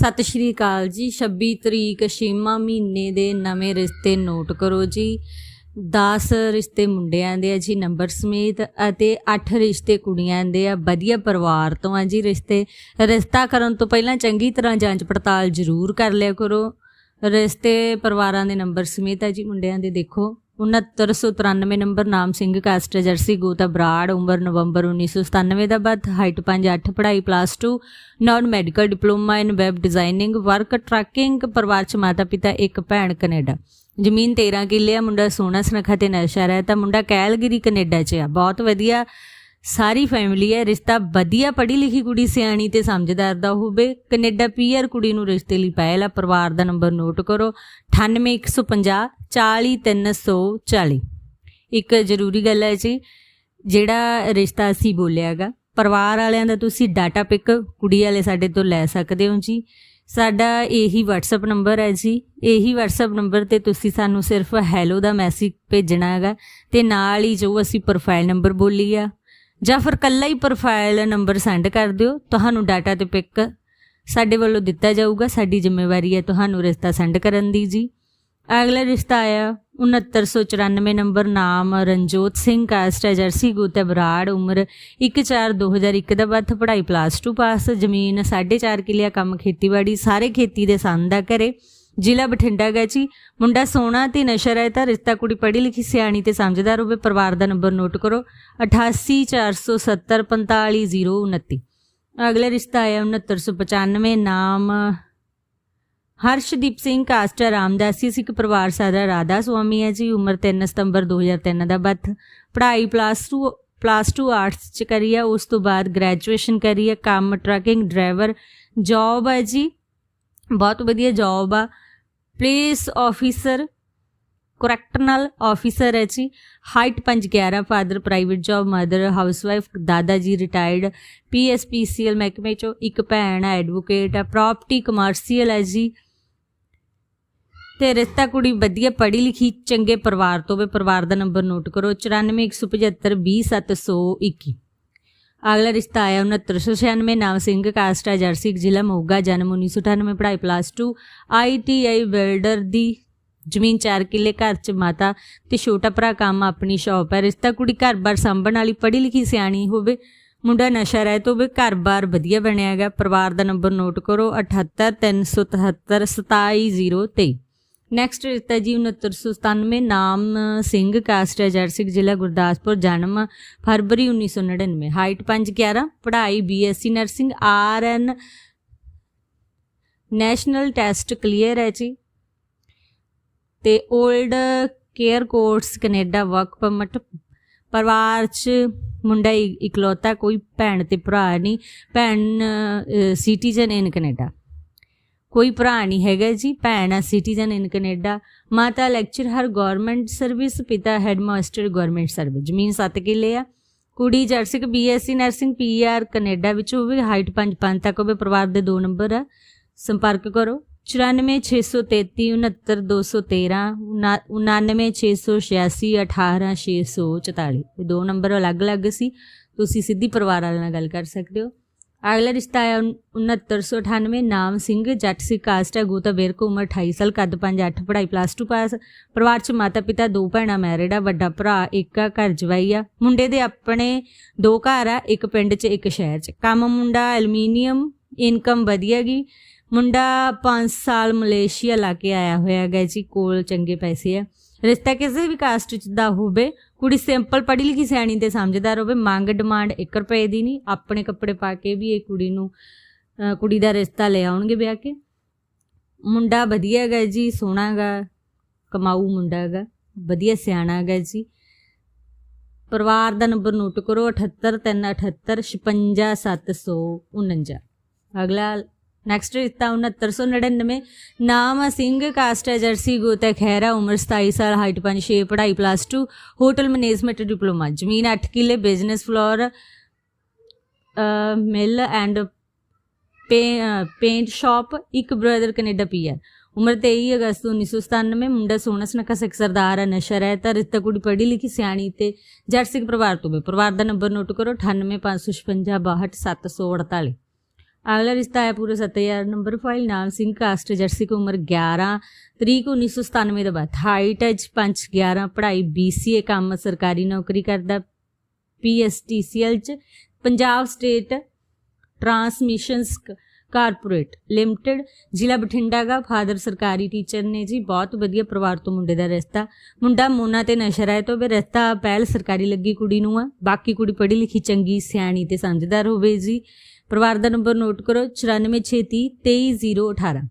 ਸਤਿ ਸ਼੍ਰੀ ਅਕਾਲ ਜੀ। 26 ਤਰੀਕ ਛੇਵਾਂ ਮਹੀਨੇ ਦੇ ਨਵੇਂ ਰਿਸ਼ਤੇ ਨੋਟ ਕਰੋ ਜੀ। 10 ਰਿਸ਼ਤੇ ਮੁੰਡਿਆਂ ਦੇ ਆ ਜੀ, ਨੰਬਰ ਸਮੇਤ ਅਤੇ 8 ਰਿਸ਼ਤੇ ਕੁੜੀਆਂ ਦੇ ਆ। ਵਧੀਆ ਪਰਿਵਾਰ ਤੋਂ ਆ ਜੀ ਰਿਸ਼ਤੇ। ਰਿਸ਼ਤਾ ਕਰਨ ਤੋਂ ਪਹਿਲਾਂ ਚੰਗੀ ਤਰ੍ਹਾਂ ਜਾਂਚ ਪੜਤਾਲ ਜ਼ਰੂਰ ਕਰ ਲਿਆ ਕਰੋ। ਰਿਸ਼ਤੇ ਪਰਿਵਾਰਾਂ ਦੇ ਨੰਬਰ ਸਮੇਤ ਆ ਜੀ, ਮੁੰਡਿਆਂ ਦੇ ਦੇਖੋ। 6993 ਨੰਬਰ ਨਾਮ ਸਿੰਘ ਕਾਸਟ ਜਰਸੀ ਗੋਤਾ ਬਰਾੜ, ਉਮਰ ਨਵੰਬਰ 1997 ਦਾ ਬਰਥ ਹਾਈਟ 5'8 ਪੜ੍ਹਾਈ plus 2 non medical diploma in web designing work tracking ਪਰਿਵਾਰ ਚ ਮਾਤਾ ਪਿਤਾ, ਇੱਕ ਭੈਣ ਕੈਨੇਡਾ। ਜ਼ਮੀਨ 13 ਕਿੱਲੇ ਆ, ਮੁੰਡਾ ਸੋਹਣਾ ਸੁਨੱਖਾ ਤੇ ਨਸ਼ਾ ਰਹਿ ਤਾਂ ਮੁੰਡਾ ਕੈਲਗਰੀ ਕੈਨੇਡਾ ਚ ਆ। ਬਹੁਤ ਵਧੀਆ ਸਾਰੀ ਫੈਮਿਲੀ ਹੈ, ਰਿਸ਼ਤਾ ਵਧੀਆ ਪੜ੍ਹੀ ਲਿਖੀ ਕੁੜੀ ਸਿਆਣੀ ਤੇ ਸਮਝਦਾਰ ਦਾ ਹੋਵੇ, ਕੈਨੇਡਾ ਪੀਆਰ ਕੁੜੀ ਨੂੰ ਰਿਸ਼ਤੇ ਲਈ ਪਹਿਲਾ ਪਰਿਵਾਰ ਦਾ ਨੰਬਰ ਨੋਟ ਕਰੋ 98150 40340 ਇੱਕ ਜ਼ਰੂਰੀ ਗੱਲ ਹੈ ਜੀ, ਜਿਹੜਾ ਰਿਸ਼ਤਾ ਅਸੀਂ ਬੋਲਿਆਗਾ, ਪਰਿਵਾਰ ਵਾਲਿਆਂ ਦਾ ਤੁਸੀਂ ਡਾਟਾ ਪਿਕ ਕੁੜੀ ਵਾਲੇ ਸਾਡੇ ਤੋਂ ਲੈ ਸਕਦੇ ਹੋ ਜੀ। ਸਾਡਾ ਇਹੀ WhatsApp ਨੰਬਰ ਹੈ ਜੀ, ਇਹੀ WhatsApp ਨੰਬਰ ਤੇ ਤੁਸੀਂ ਸਾਨੂੰ ਸਿਰਫ ਹੈਲੋ ਦਾ ਮੈਸੇਜ ਭੇਜਣਾ ਹੈਗਾ, ਤੇ ਨਾਲ ਹੀ ਜੋ ਅਸੀਂ ਪ੍ਰੋਫਾਈਲ ਨੰਬਰ ਬੋਲੀ ਆ ਜਾਂ ਫਿਰ ਕੱਲਾ ਹੀ ਪ੍ਰੋਫਾਈਲ ਨੰਬਰ ਸੈਂਡ ਕਰ ਦਿਓ, ਤੁਹਾਨੂੰ ਡਾਟਾ ਤੇ ਪਿਕ ਸਾਡੇ ਵੱਲੋਂ ਦਿੱਤਾ ਜਾਊਗਾ, ਸਾਡੀ ਜ਼ਿੰਮੇਵਾਰੀ ਹੈ ਤੁਹਾਨੂੰ ਰਿਸ਼ਤਾ ਸੈਂਡ ਕਰਨ ਦੀ ਜੀ। ਅਗਲਾ ਰਿਸ਼ਤਾ ਆਇਆ 6994 ਨੰਬਰ ਨਾਮ ਰਣਜੋਤ ਸਿੰਘ ਕਾਸਟ ਹੈ, ਜਰਸੀ ਗੋਤਾ ਬਰਾੜ, ਉਮਰ 1/4/2001 ਦਾ ਬਰਥ ਪੜ੍ਹਾਈ ਪਲੱਸ 2 ਪਾਸ ਜ਼ਮੀਨ 4.5 ਕਿੱਲਿਆ, ਕੰਮ ਖੇਤੀਬਾੜੀ, ਸਾਰੇ ਖੇਤੀ ਦੇ ਸੰਦ ਦਾ ਘਰੇ। ਜ਼ਿਲ੍ਹਾ ਬਠਿੰਡਾ ਗਾ ਜੀ ਮੁੰਡਾ ਸੋਹਣਾ ਤੇ ਨਸ਼ਾ ਰਹਿਤਾ ਰਿਸ਼ਤਾ ਕੁੜੀ ਪੜ੍ਹੀ ਲਿਖੀ ਸਿਆਣੀ ਤੇ ਸਮਝਦਾਰ ਹੋਵੇ ਪਰਿਵਾਰ ਦਾ ਨੰਬਰ ਨੋਟ ਕਰੋ 8847045029 ਅਗਲਾ ਰਿਸ਼ਤਾ ਆਇਆ 6995 ਨਾਮ ਹਰਸ਼ਦੀਪ ਸਿੰਘ ਕਾਸਟਰ ਰਾਮਦਾਸੀ ਸਿੱਖ ਪਰਿਵਾਰ ਸਾਦਾ ਰਾਧਾ ਸੁਆਮੀ ਹੈ ਜੀ ਉਮਰ 3 ਸਤੰਬਰ 2003 ਦਾ ਬਰਥ ਪੜ੍ਹਾਈ ਪਲੱਸ 2 ਪਲੱਸ 2 ਆਰਟਸ ਚ ਕਰੀ ਹੈ ਉਸ ਤੋਂ ਬਾਅਦ ਗ੍ਰੈਜੂਏਸ਼ਨ ਕਰੀ ਹੈ ਕੰਮ ਟਰੱਕਿੰਗ ਡਰਾਈਵਰ ਜੌਬ ਹੈ ਜੀ ਬਹੁਤ ਵਧੀਆ ਜੌਬ ਆ। ਪੁਲਿਸ ਆਫੀਸਰ ਕਰੈਕਟਰਨਲ ਆਫੀਸਰ ਹੈ ਜੀ। Height 511 father private job mother housewife ਦਾਦਾ ਜੀ ਰਿਟਾਇਰਡ ਪੀਐਸਪੀਸੀਐਲ ਮਹਿਕਮੇ ਚੋਂ ਇੱਕ ਭੈਣ ਹੈ ਐਡਵੋਕੇਟ ਹੈ ਪ੍ਰਾਪਰਟੀ ਕਮਰਸ਼ੀਅਲ ਹੈ ਜੀ। ਤੇ ਰਿਸ਼ਤਾ ਕੁੜੀ ਵਧੀਆ ਪੜ੍ਹੀ ਲਿਖੀ, ਚੰਗੇ ਪਰਿਵਾਰ ਤੋਂ ਹੋਵੇ ਪਰਿਵਾਰ ਦਾ ਨੰਬਰ ਨੋਟ ਕਰੋ 9417520721 ਅਗਲਾ ਰਿਸ਼ਤਾ ਆਇਆ 6996 ਨਾਮ ਸਿੰਘ ਕਾਸਟ ਹੈ ਜਰਸੀ, ਜ਼ਿਲ੍ਹਾ ਮੋਗਾ, ਜਨਮ 1998 ਪੜ੍ਹਾਈ ਪਲੱਸ 2 ਆਈਟੀਆਈ ਵੈਲਡਰ ਦੀ ਜ਼ਮੀਨ 4 ਕਿੱਲੇ, ਘਰ ਚ ਮਾਤਾ ਤੇ ਛੋਟਾ ਭਰਾ ਕੰਮ ਆਪਣੀ ਸ਼ੌਪ ਹੈ। ਰਿਸ਼ਤਾ ਕੁੜੀ ਘਰ-ਬਾਰ ਸੰਭਣ ਵਾਲੀ ਪੜ੍ਹੀ ਲਿਖੀ ਸਿਆਣੀ ਹੋਵੇ, ਮੁੰਡਾ ਨਸ਼ਾ ਰਹਿਤ ਹੋਵੇ, ਘਰ-ਬਾਰ ਵਧੀਆ ਬਣਿਆ ਹੈਗਾ। ਪਰਿਵਾਰ ਦਾ ਨੰਬਰ ਨੋਟ ਕਰੋ 7837777023 ਨੈਕਸਟ ਰਿਸ਼ਤਾ ਜੀ 6997 ਨਾਮ ਸਿੰਘ ਕਾਸਟ ਹੈ ਜਰਸਿਕ ਜ਼ਿਲ੍ਹਾ ਗੁਰਦਾਸਪੁਰ, ਜਨਮ ਫਰਵਰੀ 1999 ਹਾਈਟ 5'11 ਪੜ੍ਹਾਈ BSc nursing RN national test clear ਹੈ ਜੀ। ਤੇ old care course Canada work permit ਪਰਿਵਾਰ ਚ ਮੁੰਡਾ ਇਕਲੌਤਾ, ਕੋਈ ਭੈਣ ਤੇ ਭਰਾ ਨਹੀਂ, ਭੈਣ ਸਿਟੀਜ਼ਨ ਇਨ ਕੈਨੇਡਾ। ਕੋਈ ਭਰਾ ਨਹੀਂ ਹੈਗਾ ਜੀ, ਭੈਣ ਆ ਸਿਟੀਜ਼ਨ ਇਨ ਕੈਨੇਡਾ ਮਾਤਾ ਲੈਕਚਰ ਹਰ ਗਵਰਨਮੈਂਟ ਸਰਵਿਸ ਪਿਤਾ ਹੈਡਮਾਸਟਰ ਗਵਰਨਮੈਂਟ ਸਰਵਿਸ ਜ਼ਮੀਨ 7 ਕਿੱਲੇ ਆ। ਕੁੜੀ ਜਰਸਿਕ ਬੀਐਸਸੀ ਨਰਸਿੰਗ ਪੀਆਰ ਕੈਨੇਡਾ ਵਿੱਚ ਹੋਵੇ ਹਾਈਟ 5 5 ਤੱਕ ਹੋਵੇ, ਪਰਿਵਾਰ ਦੇ ਦੋ ਨੰਬਰ ਆ। ਸੰਪਰਕ ਕਰੋ 94633 69213 99686 18644 ਇਹ ਦੋ ਨੰਬਰ ਅਲੱਗ-ਅਲੱਗ ਸੀ, ਤੁਸੀਂ ਸਿੱਧੀ ਪਰਿਵਾਰ ਵਾਲਿਆਂ ਨਾਲ ਗੱਲ ਕਰ ਸਕਦੇ ਹੋ। ਅਗਲਾ ਰਿਸ਼ਤਾ ਹੈ 6998 ਨਾਮ ਸਿੰਘ, ਜੱਟ ਸੀ, ਕਾਸਟ ਹੈ, ਗੋਤਾ ਵੇਰਕ ਉਮਰ 28 ਸਾਲ, ਕੱਦ 5'8 ਪੜ੍ਹਾਈ ਪਲੱਸ 2 ਪਾਸ ਪਰਿਵਾਰ ਚ ਮਾਤਾ ਪਿਤਾ, ਦੋ ਭੈਣਾਂ ਮੈਰਿਡ ਆ, ਵੱਡਾ ਭਰਾ, ਇੱਕ ਆ, ਘਰ ਜਵਾਈ ਆ। ਮੁੰਡੇ ਦੇ ਆਪਣੇ ਦੋ ਘਰ ਆ, ਇੱਕ ਪਿੰਡ 'ਚ, ਇੱਕ ਸ਼ਹਿਰ 'ਚ। ਕੰਮ ਮੁੰਡਾ ਐਲੂਮੀਨੀਅਮ ਇਨਕਮ ਵਧੀਆ ਗਈ ਮੁੰਡਾ 5 ਸਾਲ ਮਲੇਸ਼ੀਆ ਲਾ ਕੇ ਆਇਆ ਹੋਇਆ ਹੈਗਾ ਜੀ, ਕੋਲ ਚੰਗੇ ਪੈਸੇ ਆ। ਰਿਸ਼ਤਾ ਕਿਸੇ ਵੀ ਕਾਸਟ ਚ ਦਾ ਹੋਵੇ, ਕੁੜੀ ਸਿੰਪਲ ਪੜ੍ਹੀ ਲਿਖੀ ਸਿਆਣੀ ਤੇ ਸਮਝਦਾਰ ਹੋਵੇ, ਮੰਗ ਡਿਮਾਂਡ 1 ਰੁਪਏ ਦੀ ਨਹੀਂ, ਆਪਣੇ ਕੱਪੜੇ ਪਾ ਕੇ ਵੀ ਇਹ ਕੁੜੀ ਨੂੰ ਕੁੜੀ ਦਾ ਰਿਸ਼ਤਾ ਲੈ ਆਉਣਗੇ ਵਿਆਹ ਕੇ। ਮੁੰਡਾ ਵਧੀਆ ਹੈਗਾ ਜੀ, ਸੋਹਣਾ ਹੈਗਾ, ਕਮਾਊ ਮੁੰਡਾ ਹੈਗਾ, ਵਧੀਆ ਸਿਆਣਾ ਹੈਗਾ ਜੀ। ਪਰਿਵਾਰ ਦਾ ਨੰਬਰ ਨੋਟ ਕਰੋ 7838 56749 ਅਗਲਾ ਨੈਕਸਟ ਰਿਸ਼ਤਾ 6999 ਨਾਮ ਸਿੰਘ ਕਾਸਟ ਹੈ ਜਰਸੀ ਗੋਤਾ ਖੈਰਾ ਉਮਰ 27 ਸਾਲ ਹਾਈਟ 5'6 ਪੜ੍ਹਾਈ ਪਲੱਸ 2 ਹੋਟਲ ਮੈਨੇਜਮੈਂਟ ਡਿਪਲੋਮਾ ਜ਼ਮੀਨ 8 ਕਿੱਲੇ business flour mill and paint shop ਇੱਕ ਬ੍ਰਦਰ ਕੈਨੇਡਾ ਪੀਆਰ ਉਮਰ 23 ਅਗਸਤ 1997 ਮੁੰਡਾ ਸੋਨਾ ਸੁਨੱਖਾ, ਸਿੱਖ ਸਰਦਾਰ ਹੈ ਨਸ਼ਾ ਰਹਿਤਾ ਰਿਸ਼ਤਾ ਕੁੜੀ ਪੜ੍ਹੀ ਲਿਖੀ, ਸਿਆਣੀ ਤੇ ਜੱਟ ਸਿੱਖ ਪਰਿਵਾਰ ਤੋਂ ਵੀ ਪਰਿਵਾਰ ਦਾ ਨੰਬਰ ਨੋਟ ਕਰੋ 9855562748 ਅਗਲਾ ਰਿਸ਼ਤਾ ਹੈ ਪੂਰੇ 7000 ਨੰਬਰ ਫਾਈਲ ਨਾਮ ਸਿੰਘ ਕਾਸਟ, ਜਰਸੀ ਕੀ ਉਮਰ 11 ਤਰੀਕ 1997 ਦਾ ਬਾਅਦ। ਹਾਈਟ ਹੈ 5 11 ਪੜ੍ਹਾਈ BCA ਕੰਮ ਸਰਕਾਰੀ ਨੌਕਰੀ ਕਰਦਾ। PSTCL ਚ Punjab state transmissions corporate limited ਜ਼ਿਲ੍ਹਾ ਬਠਿੰਡਾ ਦਾ ਫਾਦਰ ਸਰਕਾਰੀ ਟੀਚਰ ਨੇ ਜੀ, ਬਹੁਤ ਵਧੀਆ ਪਰਿਵਾਰ ਤੋਂ ਮੁੰਡੇ ਦਾ ਰਿਸ਼ਤਾ। ਮੁੰਡਾ ਮੋਨਾ ਤੇ ਨਸ਼ਰਾ ਹੈ, ਤੋਂ ਵੀ ਰਿਸ਼ਤਾ ਪਹਿਲ ਸਰਕਾਰੀ ਲੱਗੀ ਕੁੜੀ ਨੂੰ ਆ। ਬਾਕੀ ਕੁੜੀ ਪੜ੍ਹੀ ਲਿਖੀ ਚੰਗੀ, ਸਿਆਣੀ ਤੇ ਸਮਝਦਾਰ ਹੋਵੇ ਜੀ। ਪਰਿਵਾਰ ਦਾ ਨੰਬਰ ਨੋਟ ਕਰੋ 9463 23018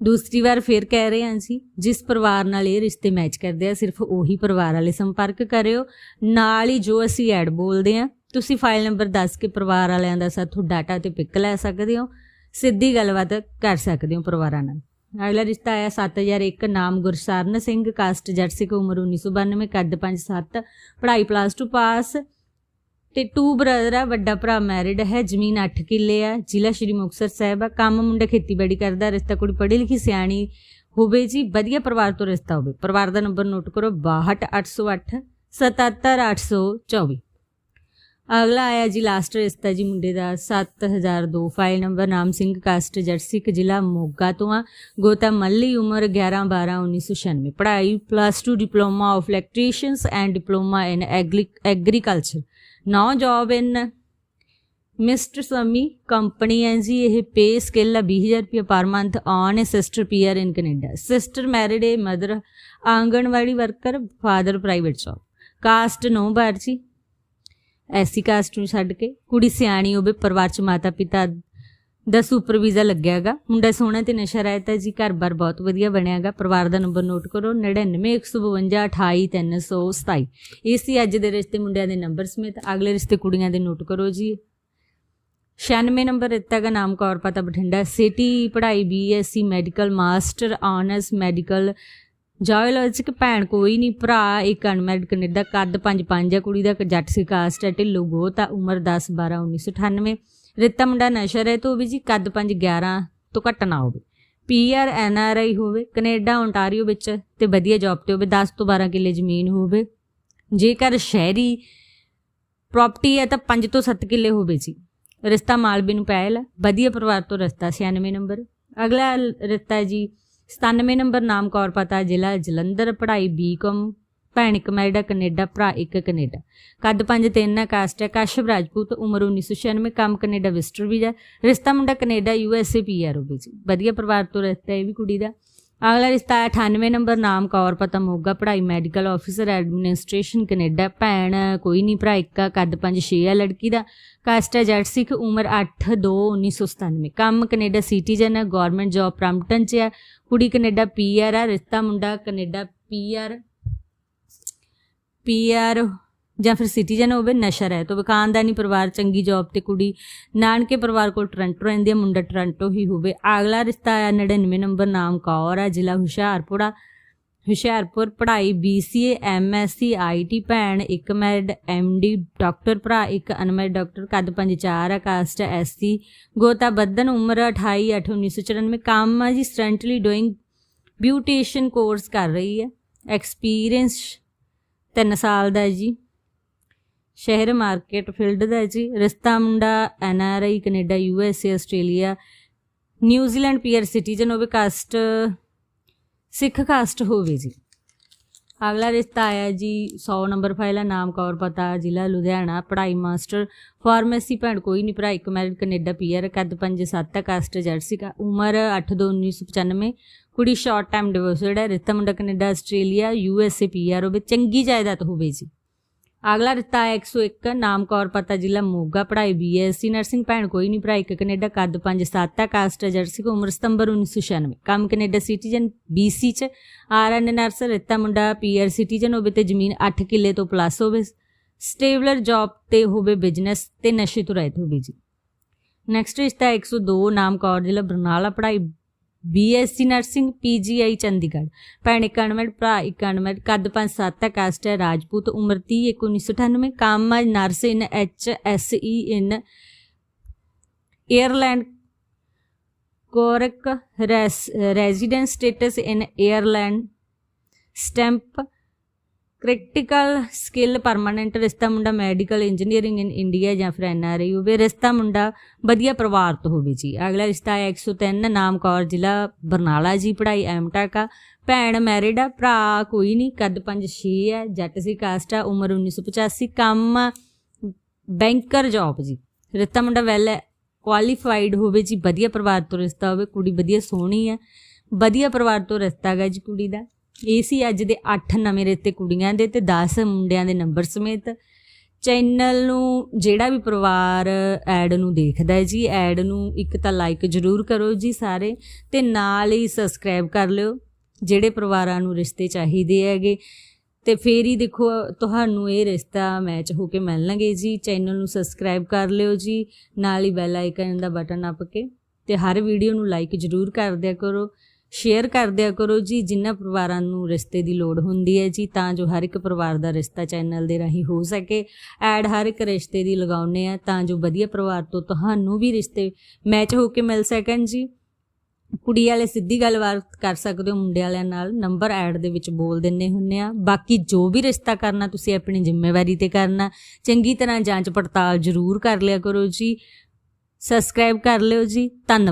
ਦੂਸਰੀ ਵਾਰ ਫੇਰ ਕਹਿ ਰਹੇ ਹਾਂ ਜੀ ਜਿਸ ਪਰਿਵਾਰ ਨਾਲ ਇਹ ਰਿਸ਼ਤੇ ਮੈਚ ਕਰਦੇ ਆ, ਸਿਰਫ ਉਹੀ ਪਰਿਵਾਰ ਵਾਲੇ ਸੰਪਰਕ ਕਰਿਓ। ਨਾਲ ਹੀ ਜੋ ਅਸੀਂ ਐਡ ਬੋਲਦੇ ਆ ਤੁਸੀਂ ਫਾਈਲ ਨੰਬਰ ਦੱਸ ਕੇ ਪਰਿਵਾਰ ਵਾਲਿਆਂ ਦਾ ਸਾਥੋਂ ਡਾਟਾ ਤੇ ਪਿਕ ਲੈ ਸਕਦੇ ਹੋ। ਸਿੱਧੀ ਗੱਲਬਾਤ ਕਰ ਸਕਦੇ ਹੋ ਪਰਿਵਾਰਾਂ ਨਾਲ। ਅਗਲਾ ਰਿਸ਼ਤਾ ਆਇਆ 7001 ਨਾਮ ਗੁਰਸਰਨ ਸਿੰਘ ਕਾਸਟ ਜਰਸੀ ਕੋ ਉਮਰ 1992 ਕੱਦ 57 ਪੜ੍ਹਾਈ ਪਲੱਸ 2 ਪਾਸ ਤੇ ਟੂ ਬ੍ਰਦਰ ਆ, ਵੱਡਾ ਭਰਾ ਮੈਰਿਡ ਹੈ, ਜ਼ਮੀਨ 8 ਕਿੱਲੇ ਆ, ਜ਼ਿਲ੍ਹਾ ਸ਼੍ਰੀ ਮੁਕਤਸਰ ਸਾਹਿਬ ਆ, ਕੰਮ ਮੁੰਡਾ ਖੇਤੀਬਾੜੀ ਕਰਦਾ, ਰਿਸ਼ਤਾ ਕੁੜੀ ਪੜ੍ਹੀ ਲਿਖੀ, ਸਿਆਣੀ ਹੋਵੇ ਜੀ, ਵਧੀਆ ਪਰਿਵਾਰ ਤੋਂ ਰਿਸ਼ਤਾ ਹੋਵੇ। ਪਰਿਵਾਰ ਦਾ ਨੰਬਰ ਨੋਟ ਕਰੋ 62808 77824 ਅਗਲਾ ਆਇਆ ਜੀ ਲਾਸਟ ਰਿਸ਼ਤਾ ਜੀ ਮੁੰਡੇ ਦਾ 7002 ਫਾਈਲ ਨੰਬਰ ਨਾਮ ਸਿੰਘ ਕਾਸਟ, ਜਰਸੀ ਕ ਜ਼ਿਲ੍ਹਾ ਮੋਗਾ ਤੋਂ ਆ। ਗੋਤਾ ਮੱਲੀ, ਉਮਰ 11 12 1996 ਪੜ੍ਹਾਈ plus 2 diploma of electricians and diploma in agriculture no job in mister Sammi company ਹੈ ਜੀ, ਇਹ ਪੇ ਸਕਿੱਲ ਆ 20000 ਰੁਪਏ ਪਰ ਮੰਥ ਔਨ ਹੈ sister PR in Canada sister married ਹੈ mother anganwadi worker father private job caste no bar ਜੀ। ਐਸੀ caste ਨੂੰ ਛੱਡ ਕੇ, ਕੁੜੀ ਸਿਆਣੀ ਹੋਵੇ, ਪਰਿਵਾਰ ਚ ਮਾਤਾ ਪਿਤਾ ਦਾ ਸੁਪਰ ਵੀਜ਼ਾ ਲੱਗਿਆਗਾ ਮੁੰਡਾ ਸੋਹਣਾ ਤੇ ਨਸ਼ਾ ਰਹਿਤਾ ਜੀ ਘਰ-ਬਾਰ ਬਹੁਤ ਵਧੀਆ ਬਣਿਆਗਾ ਪਰਿਵਾਰ ਦਾ ਨੰਬਰ ਨੋਟ ਕਰੋ 9915288327 ਇਹ ਸੀ ਅੱਜ ਦੇ ਰਿਸ਼ਤੇ ਮੁੰਡਿਆਂ ਦੇ ਨੰਬਰ ਸਮੇਤ। ਅਗਲੇ ਰਿਸ਼ਤੇ ਕੁੜੀਆਂ ਦੇ ਨੋਟ ਕਰੋ ਜੀ। 96 ਨੰਬਰ ਰਿਸ਼ਤਾ ਦਾ ਨਾਮ ਕੌਰ, ਪਤਾ ਬਠਿੰਡਾ। ਸਿਟੀ ਪੜ੍ਹਾਈ BSc medical master honours medical ਜਾਇਲੋਜਿਕ ਭੈਣ ਕੋਈ ਨਹੀਂ ਭਰਾ, ਇੱਕ ਅਨਮੈਰਿਡ ਕੈਨੇਡਾ, ਕੱਦ 5-5 ਹੈ ਕੁੜੀ ਦਾ ਇੱਕ ਜੱਟ ਸੀ ਕਾਸਟ ਹੈ, ਢਿੱਲੋ ਗੋਤ ਆ, ਉਮਰ 10 12 1998 ਰਿਤਾ ਮੁੰਡਾ ਨਸ਼ਾ ਰਹੇ ਤੋਂ ਵੀ ਜੀ ਕੱਦ 5 11 ਤੋਂ ਘੱਟ ਨਾ ਹੋਵੇ। ਪੀਆਰ ਐਨਆਰਆਈ ਹੋਵੇ, ਕੈਨੇਡਾ ਓਨਟਾਰੀਓ ਵਿੱਚ ਤੇ ਵਧੀਆ ਜੌਬ ਤੇ ਹੋਵੇ 10 ਤੋਂ 12 ਕਿੱਲੇ ਜ਼ਮੀਨ ਹੋਵੇ। ਜੇਕਰ ਸ਼ਹਿਰੀ ਪ੍ਰਾਪਰਟੀ ਹੈ ਤਾਂ 5 ਤੋਂ 7 ਕਿੱਲੇ ਹੋਵੇ ਜੀ। ਰਿਸ਼ਤਾ ਮਾਲਵੇ ਨੂੰ ਪਹਿਲ ਹੈ। ਵਧੀਆ ਪਰਿਵਾਰ ਤੋਂ ਰਿਸ਼ਤਾ 96 ਨੰਬਰ। ਅਗਲਾ ਰਿਸ਼ਤਾ ਜੀ 97 ਨੰਬਰ ਨਾਮ ਕੌਰ ਪਤਾ ਜ਼ਿਲ੍ਹਾ ਜਲੰਧਰ, ਪੜ੍ਹਾਈ ਬੀਕਾਮ ਭੈਣ ਇੱਕ ਮੈਰਿਡਾ ਕੈਨੇਡਾ ਭਰਾ ਇੱਕ ਕੈਨੇਡਾ। ਕੱਦ 5 3 ਹੈ ਕਾਸਟ ਹੈ ਕਾਸ਼ਵ ਰਾਜਪੂਤ ਉਮਰ 1996 ਕੰਮ ਕੈਨੇਡਾ ਵਿਜ਼ਟਰ ਵੀਜ਼ਾ ਰਿਸ਼ਤਾ ਮੁੰਡਾ Canada U S A P R ਹੋਵੇ ਜੀ। ਵਧੀਆ ਪਰਿਵਾਰ ਤੋਂ ਰਿਸ਼ਤਾ ਇਹ ਵੀ ਕੁੜੀ ਦਾ। ਅਗਲਾ ਰਿਸ਼ਤਾ ਹੈ 98 ਨੰਬਰ ਨਾਮ ਕੌਰ ਪਤਾ ਮੋਗਾ ਪੜ੍ਹਾਈ ਮੈਡੀਕਲ ਆਫੀਸਰ ਐਡਮਿਨਿਸਟ੍ਰੇਸ਼ਨ ਕੈਨੇਡਾ ਭੈਣ ਕੋਈ ਨਹੀਂ ਭਰਾ ਇੱਕ ਆ, ਕੱਦ 5 6 ਆ ਲੜਕੀ ਦਾ। ਕਾਸਟ ਹੈ ਜੱਟ ਸਿੱਖ ਉਮਰ 8 2 1997 ਕੰਮ ਕੈਨੇਡਾ ਸਿਟੀਜ਼ਨ ਹੈ ਗਵਰਨਮੈਂਟ ਜੌਬ ਪ੍ਰੈਂਪਟਨ ਚ ਹੈ ਕੁੜੀ ਕੈਨੇਡਾ ਪੀਆਰ ਆ ਰਿਸ਼ਤਾ ਮੁੰਡਾ ਕੈਨੇਡਾ ਪੀਆਰ ਪੀਆਰ ਜਾਂ ਫਿਰ ਸਿਟੀਜ਼ਨ ਹੋਵੇ, ਨਸ਼ਾ ਰਹਿ, ਤੋਂ ਖਾਨਦਾਨੀ ਪਰਿਵਾਰ, ਚੰਗੀ ਜੌਬ ਤੇ ਕੁੜੀ, ਨਾਨਕੇ ਪਰਿਵਾਰ ਕੋਲ ਟੋਰਾਂਟੋ ਰਹਿੰਦੀ ਹੈ, ਮੁੰਡਾ ਟੋਰਾਂਟੋ ਹੀ ਹੋਵੇ। ਅਗਲਾ ਰਿਸ਼ਤਾ ਆਇਆ 99 ਨੰਬਰ, ਨਾਮ ਕੌਰ ਹੈ ਜ਼ਿਲ੍ਹਾ ਹੁਸ਼ਿਆਰਪੁਰਾ ਹੁਸ਼ਿਆਰਪੁਰ, ਪੜ੍ਹਾਈ BCA MSc IT ਭੈਣ, ਇੱਕ ਮੈਰਿਡ MD ਡਾਕਟਰ ਭਰਾ, ਇੱਕ ਅਨਮੈਰਿਡ ਡਾਕਟਰ ਕੱਦ 54 ਆ ਕਾਸਟ ਹੈ SC ਗੋਤਾ ਬੱਦਨ ਉਮਰ 28 8 1994 ਕੰਮ ਆ ਜੀ ਸਟੈਂਟਲੀ ਡੂਇੰਗ ਬਿਊਟੀਸ਼ੀਅਨ ਕੋਰਸ ਕਰ ਰਹੀ ਹੈ ਐਕਸਪੀਰੀਅੰਸ 3 ਸਾਲ ਦਾ ਹੈ ਜੀ। ਸ਼ਹਿਰ ਮਾਰਕੀਟ ਫੀਲਡ ਦਾ ਹੈ ਜੀ। ਰਿਸ਼ਤਾ ਮੁੰਡਾ NRI ਕੈਨੇਡਾ ਏ, Australia New Zealand PR citizen ਹੋਵੇ ਕਾਸਟ, ਸਿੱਖ ਕਾਸਟ ਹੋਵੇ ਜੀ। ਅਗਲਾ ਰਿਸ਼ਤਾ ਆਇਆ ਜੀ 100 ਨੰਬਰ ਫਾਈਲ ਹੈ, ਨਾਮ ਕੌਰ ਪਤਾ, ਜ਼ਿਲ੍ਹਾ ਲੁਧਿਆਣਾ, ਪੜ੍ਹਾਈ ਮਾਸਟਰ, ਫਾਰਮੇਸੀ ਭੈਣ ਕੋਈ ਨਹੀਂ, ਭਰਾ ਇੱਕ ਮੈਰਿਡ ਕੈਨੇਡਾ ਪੀਆਰ ਕੱਦ 5 7 ਕਾਸਟ ਜਰਸੀ ਕਾ ਉਮਰ 8 2 1995 ਕੁੜੀ ਸ਼ਾਰਟ ਟਾਈਮ ਡਿਵੋਰਸਡ ਹੈ ਰਿਤਾ ਮੁੰਡਾ Canada, Australia U S A P R ਹੋਵੇ ਚੰਗੀ ਜਾਇਦਾਦ ਹੋਵੇ ਜੀ ਅਗਲਾ ਰਿਸ਼ਤਾ ਹੈ 101 ਨਾਮ ਕੌਰ, ਪਤਾ ਜ਼ਿਲ੍ਹਾ ਮੋਗਾ, ਪੜ੍ਹਾਈ ਬੀਐਸਸੀ ਨਰਸਿੰਗ ਭੈਣ ਕੋਈ ਨਹੀਂ ਪੜ੍ਹਾਈ ਇੱਕ ਕੈਨੇਡਾ, ਕੱਦ 5 7 ਆ ਕਾਸਟ ਹੈ ਜਰਸੀ ਕੋ ਉਮਰ ਸਤੰਬਰ 1996 ਕੰਮ ਕੈਨੇਡਾ ਸਿਟੀਜ਼ਨ BC ਚ ਆਰਐਨ ਨਰਸ ਰਿਸ਼ਤਾ ਮੁੰਡਾ ਪੀਆਰ ਸਿਟੀਜ਼ਨ ਹੋਵੇ ਤੇ ਜ਼ਮੀਨ 8 ਕਿੱਲੇ ਤੋਂ ਪਲੱਸ ਹੋਵੇ, ਸਟੇਬਲਰ ਜੌਬ ਤੇ ਹੋਵੇ ਬਿਜ਼ਨਸ ਤੇ ਨਸ਼ੇ ਤੋਂ ਰਹਿਤ ਹੋਵੇ ਜੀ ਨੈਕਸਟ ਰਿਸ਼ਤਾ ਹੈ 102 ਨਾਮ ਕੌਰ ਜ਼ਿਲ੍ਹਾ ਬਰਨਾਲਾ, ਪੜ੍ਹਾਈ ਬੀਐਸਸੀ ਨਰਸਿੰਗ ਪੀਜੀਆਈ ਚੰਡੀਗੜ੍ਹ ਭੈਣ ਇੱਕ ਅਨਮੈਡ ਭਰਾ ਇੱਕ ਅਨਮੈਡ ਕੱਦ 5 7 ਹੈ ਕਾਸਟ ਹੈ ਰਾਜਪੂਤ, ਉਮਰ 30 ਇੱਕ 1998 ਕੰਮ ਹੈ nurse in H S E in Ireland Cork residence status in Ireland stamp critical skill permanent ਰਿਸ਼ਤਾ ਮੁੰਡਾ ਮੈਡੀਕਲ ਇੰਜੀਨੀਅਰਿੰਗ ਇਨ ਇੰਡੀਆ ਜਾਂ ਫਿਰ ਐਨਆਰਆਈ ਹੋਵੇ, ਰਿਸ਼ਤਾ ਮੁੰਡਾ ਵਧੀਆ ਪਰਿਵਾਰ ਤੋਂ ਹੋਵੇ ਜੀ। ਅਗਲਾ ਰਿਸ਼ਤਾ ਹੈ 103 ਨਾਮ ਕੌਰ, ਜ਼ਿਲ੍ਹਾ ਬਰਨਾਲਾ ਜੀ, ਪੜ੍ਹਾਈ ਐਮਟੈਕ ਆ। ਭੈਣ ਮੈਰਿਡ ਆ, ਭਰਾ ਕੋਈ ਨਹੀਂ, ਕੱਦ 5-6 ਹੈ ਜੱਟ ਸੀ ਕਾਸਟ ਆ, ਉਮਰ 1985 ਕੰਮ ਬੈਂਕਰ ਜੌਬ ਜੀ। ਰਿਸ਼ਤਾ ਮੁੰਡਾ ਵੈਲ ਕੁਆਲੀਫਾਈਡ ਹੋਵੇ ਜੀ, ਵਧੀਆ ਪਰਿਵਾਰ ਤੋਂ ਰਿਸ਼ਤਾ ਹੋਵੇ, ਕੁੜੀ ਵਧੀਆ ਸੋਹਣੀ ਹੈ ਵਧੀਆ ਪਰਿਵਾਰ ਤੋਂ ਰਿਸ਼ਤਾ ਗਾ ਜੀ ਕੁੜੀ ਦਾ। ਇਹ ਸੀ ਅੱਜ ਦੇ 8 ਨਵੇਂ ਰਿਸ਼ਤੇ ਕੁੜੀਆਂ ਦੇ ਤੇ 10 ਮੁੰਡਿਆਂ ਦੇ ਨੰਬਰ ਸਮੇਤ। ਚੈਨਲ ਨੂੰ ਜਿਹੜਾ ਵੀ ਪਰਿਵਾਰ ਐਡ ਨੂੰ ਦੇਖਦਾ ਹੈ ਜੀ, ਐਡ ਨੂੰ ਇੱਕ ਤਾਂ ਲਾਈਕ ਜ਼ਰੂਰ ਕਰੋ ਜੀ ਸਾਰੇ ਤੇ ਨਾਲ ਹੀ ਸਬਸਕ੍ਰਾਈਬ ਕਰ ਲਿਓ, ਜਿਹੜੇ ਪਰਿਵਾਰਾਂ ਨੂੰ ਰਿਸ਼ਤੇ ਚਾਹੀਦੇ ਹੈਗੇ। ਤੇ ਫੇਰ ਹੀ ਦੇਖੋ, ਤੁਹਾਨੂੰ ਇਹ ਰਿਸ਼ਤਾ ਮੈਚ ਹੋ ਕੇ ਮਿਲਣਗੇ ਜੀ। ਚੈਨਲ ਨੂੰ ਸਬਸਕ੍ਰਾਈਬ ਕਰ ਲਿਓ ਜੀ, ਨਾਲ ਹੀ ਬੈਲ ਆਈਕਨ ਦਾ ਬਟਨ ਨੱਪ ਕੇ ਤੇ ਹਰ ਵੀਡੀਓ ਨੂੰ ਲਾਈਕ ਜ਼ਰੂਰ ਕਰ ਦਿਆ ਕਰੋ। ਸ਼ੇਅਰ ਕਰ ਦਿਆ ਕਰੋ ਜੀ ਜਿਨ੍ਹਾਂ ਪਰਿਵਾਰਾਂ ਨੂੰ ਰਿਸ਼ਤੇ ਦੀ ਲੋੜ ਹੁੰਦੀ ਹੈ ਜੀ, ਤਾਂ ਜੋ ਹਰ ਇੱਕ ਪਰਿਵਾਰ ਦਾ ਰਿਸ਼ਤਾ ਚੈਨਲ ਦੇ ਰਾਹੀਂ ਹੋ ਸਕੇ। ਐਡ ਹਰ ਇੱਕ ਰਿਸ਼ਤੇ ਦੀ ਲਗਾਉਨੇ ਆ ਤਾਂ ਜੋ ਵਧੀਆ ਪਰਿਵਾਰ ਤੋਂ ਤੁਹਾਨੂੰ ਵੀ ਰਿਸ਼ਤੇ ਮੈਚ ਹੋ ਕੇ ਮਿਲ ਸਕਣ ਜੀ। ਕੁੜੀ ਵਾਲੇ ਸਿੱਧੀ ਗੱਲਬਾਤ ਕਰ ਸਕਦੇ ਹੋ, ਮੁੰਡੇ ਵਾਲਿਆਂ ਨਾਲ ਨੰਬਰ ਐਡ ਦੇ ਵਿੱਚ ਬੋਲ ਦਿੰਨੇ ਹੁੰਨੇ ਆ ਬਾਕੀ ਜੋ ਵੀ ਰਿਸ਼ਤਾ ਕਰਨਾ, ਤੁਸੀਂ ਆਪਣੀ ਜ਼ਿੰਮੇਵਾਰੀ ਤੇ ਕਰਨਾ। ਚੰਗੀ ਤਰ੍ਹਾਂ ਜਾਂਚ ਪੜਤਾਲ ਜ਼ਰੂਰ ਕਰ ਲਿਆ ਕਰੋ ਜੀ। ਸਬਸਕ੍ਰਾਈਬ ਕਰ ਲਿਓ ਜੀ। ਧੰਨਵਾਦ।